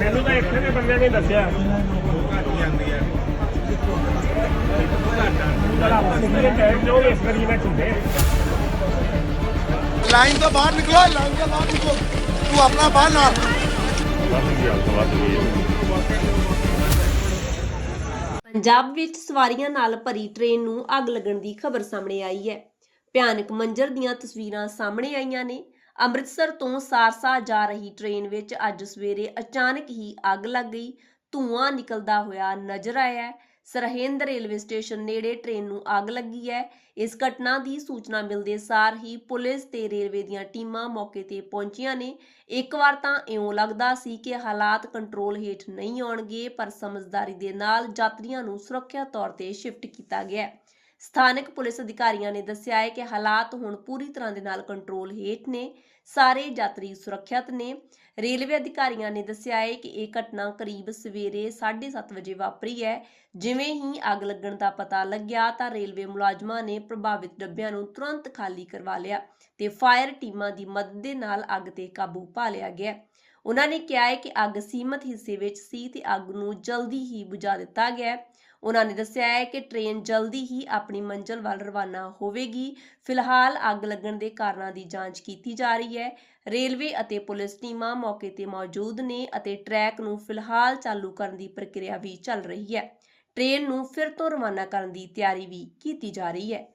ਮੈਨੂੰ ਤਾਂ ਇੱਥੇ ਦੇ ਬੰਦਿਆਂ ਨੇ ਦੱਸਿਆ। ਚਲਾ ਟਾਈਮ ਜੋ ਇਸ ਵਾਰੀ ਵਿੱਚ ਹੁੰਦੇ ਲਾਈਨ ਤੋਂ ਬਾਹਰ ਨਿਕਲੋ ਲਾਈਨ ਤੋਂ ਬਾਹਰ ਨਿਕਲੋ। ਤੂੰ ਆਪਣਾ ਬਾਹਰ ਨਾ ਪੰਜਾਬ ਵਿੱਚ ਸਵਾਰੀਆਂ ਨਾਲ ਭਰੀ ਟ੍ਰੇਨ ਨੂੰ ਅੱਗ ਲੱਗਣ ਦੀ ਖਬਰ ਸਾਹਮਣੇ ਆਈ ਹੈ। ਭਿਆਨਕ ਮੰਜ਼ਰ ਦੀਆਂ ਤਸਵੀਰਾਂ ਸਾਹਮਣੇ ਆਈਆਂ ਨੇ। ਅੰਮ੍ਰਿਤਸਰ ਤੋਂ ਸਾਰਸਾ ਜਾ ਰਹੀ ਟ੍ਰੇਨ ਵਿੱਚ ਅੱਜ ਸਵੇਰੇ ਅਚਾਨਕ ਹੀ ਅੱਗ ਲੱਗ ਗਈ। ਧੂਆਂ ਨਿਕਲਦਾ ਹੋਇਆ ਨਜ਼ਰ ਆਇਆ। ਸਰਹਿੰਦ ਰੇਲਵੇ ਸਟੇਸ਼ਨ ਨੇੜੇ ਟ੍ਰੇਨ ਨੂੰ ਅੱਗ ਲੱਗੀ ਹੈ। ਇਸ ਘਟਨਾ ਦੀ ਸੂਚਨਾ ਮਿਲਦੇ ਸਾਰ ਹੀ ਪੁਲਿਸ ਤੇ ਰੇਲਵੇ ਦੀਆਂ ਟੀਮਾਂ ਮੌਕੇ ਤੇ ਪਹੁੰਚੀਆਂ ਨੇ। ਇੱਕ ਵਾਰ ਤਾਂ ਇਉਂ ਲੱਗਦਾ ਸੀ ਕਿ ਹਾਲਾਤ ਕੰਟਰੋਲ ਹੇਠ ਨਹੀਂ ਆਉਣਗੇ, ਪਰ ਸਮਝਦਾਰੀ ਦੇ ਨਾਲ ਯਾਤਰੀਆਂ ਨੂੰ ਸੁਰੱਖਿਆ ਤੌਰ ਤੇ ਸ਼ਿਫਟ ਕੀਤਾ ਗਿਆ। ਸਥਾਨਕ ਪੁਲਿਸ ਅਧਿਕਾਰੀਆਂ ਨੇ ਦੱਸਿਆ ਹੈ ਕਿ ਹਾਲਾਤ ਹੁਣ ਪੂਰੀ ਤਰ੍ਹਾਂ ਦੇ ਨਾਲ ਕੰਟਰੋਲ ਹੇਠ ਨੇ। ਸਾਰੇ ਯਾਤਰੀ ਸੁਰੱਖਿਅਤ ਨੇ। ਰੇਲਵੇ ਅਧਿਕਾਰੀਆਂ ਨੇ ਦੱਸਿਆ ਹੈ ਕਿ ਇਹ ਘਟਨਾ ਕਰੀਬ ਸਵੇਰੇ 7:30 ਵਜੇ ਵਾਪਰੀ ਹੈ। ਜਿਵੇਂ ਹੀ ਅੱਗ ਲੱਗਣ ਦਾ ਪਤਾ ਲੱਗਿਆ ਤਾਂ ਰੇਲਵੇ ਮੁਲਾਜ਼ਮਾਂ ਨੇ ਪ੍ਰਭਾਵਿਤ ਡੱਬਿਆਂ ਨੂੰ ਤੁਰੰਤ ਖਾਲੀ ਕਰਵਾ ਲਿਆ ਤੇ ਫਾਇਰ ਟੀਮਾਂ ਦੀ ਮਦਦ ਦੇ ਨਾਲ ਅੱਗ ਤੇ ਕਾਬੂ ਪਾ ਲਿਆ ਗਿਆ। ਉਹਨਾਂ ਨੇ ਕਿਹਾ ਹੈ ਕਿ ਅੱਗ ਸੀਮਤ ਹਿੱਸੇ ਵਿੱਚ ਸੀ ਤੇ ਅੱਗ ਨੂੰ ਜਲਦੀ ਹੀ ਬੁਝਾ ਦਿੱਤਾ ਗਿਆ ਉਹਨਾਂ ਨੇ ਦੱਸਿਆ ਹੈ ਕਿ ਟ੍ਰੇਨ ਜਲਦੀ ਹੀ ਆਪਣੀ ਮੰਜ਼ਿਲ ਵੱਲ ਰਵਾਨਾ ਹੋਵੇਗੀ। ਫਿਲਹਾਲ ਅੱਗ ਲੱਗਣ ਦੇ ਕਾਰਨਾਂ ਦੀ ਜਾਂਚ ਕੀਤੀ ਜਾ ਰਹੀ ਹੈ। ਰੇਲਵੇ ਅਤੇ ਪੁਲਿਸ ਟੀਮਾਂ ਮੌਕੇ ਤੇ ਮੌਜੂਦ ਨੇ ਅਤੇ ਟਰੈਕ ਨੂੰ ਫਿਲਹਾਲ ਚਾਲੂ ਕਰਨ ਦੀ ਪ੍ਰਕਿਰਿਆ ਵੀ ਚੱਲ ਰਹੀ ਹੈ। ਟ੍ਰੇਨ ਨੂੰ ਫਿਰ ਤੋਂ ਰਵਾਨਾ ਕਰਨ ਦੀ ਤਿਆਰੀ ਵੀ ਕੀਤੀ ਜਾ ਰਹੀ ਹੈ।